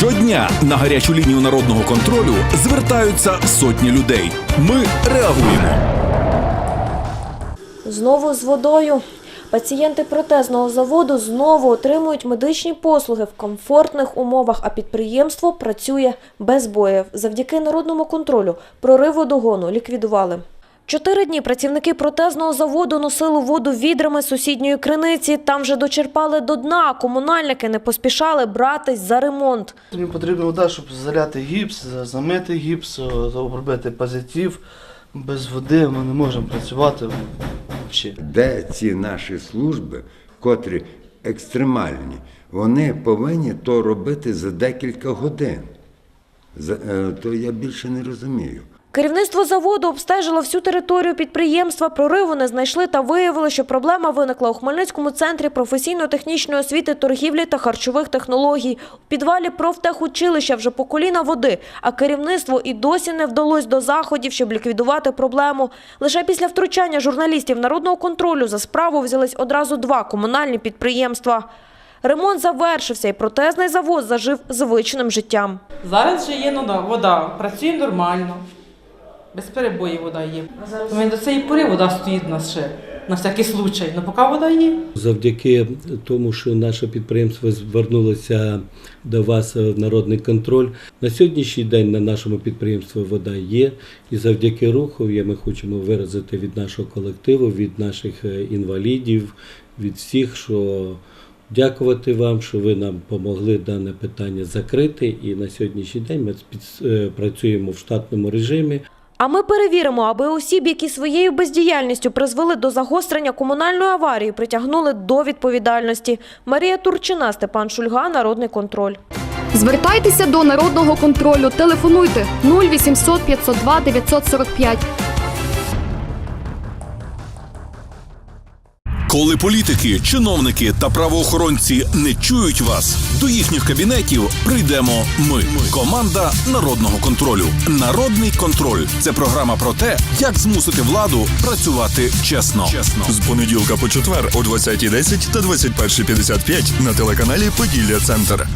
Щодня на гарячу лінію народного контролю звертаються сотні людей. Ми реагуємо. Знову з водою. Пацієнти протезного заводу знову отримують медичні послуги в комфортних умовах, а підприємство працює без боїв. Завдяки народному контролю прорив водогону ліквідували. Чотири дні працівники протезного заводу носили воду відрами з сусідньої криниці. Там вже дочерпали до дна. а Комунальники не поспішали братись за ремонт. Мені потрібна вода, щоб заляти гіпс, замити гіпс, обробити позитив. Без води ми не можемо працювати взагалі. Де ці наші служби, котрі екстремальні, вони повинні то робити за декілька годин. Е, то я більше не розумію. Керівництво заводу обстежило всю територію підприємства, прориву не знайшли та виявили, що проблема виникла у Хмельницькому центрі професійно-технічної освіти, торгівлі та харчових технологій. У підвалі профтехучилища вже по коліна води, а керівництву і досі не вдалося до заходів, щоб ліквідувати проблему. Лише після втручання журналістів народного контролю за справу взялись одразу два комунальні підприємства. Ремонт завершився і протезний завод зажив звичним життям. Зараз вже є вода, працює нормально. Без перебоїв вода є. До цієї пори вода стоїть у нас ще на всякий случай. Ну поки вода є. Завдяки тому, що наше підприємство звернулося до вас в народний контроль. На сьогоднішній день на нашому підприємстві вода є, і завдяки рухові ми хочемо виразити від нашого колективу, від наших е, інвалідів, від всіх, що дякувати вам, що ви нам допомогли дане питання закрити. І на сьогоднішній день ми е, працюємо в штатному режимі. А ми перевіримо, аби осіб, які своєю бездіяльністю призвели до загострення комунальної аварії, притягнули до відповідальності. Марія Турчина, Степан Шульга, Народний контроль. Звертайтеся до народного контролю. Телефонуйте 0800 502 945. Коли політики, чиновники та правоохоронці не чують вас, до їхніх кабінетів прийдемо ми. Команда народного контролю. Народний контроль це програма про те, як змусити владу працювати чесно. Чесно З понеділка по четвер о 20.10 та 21.55 на телеканалі Поділля Центр.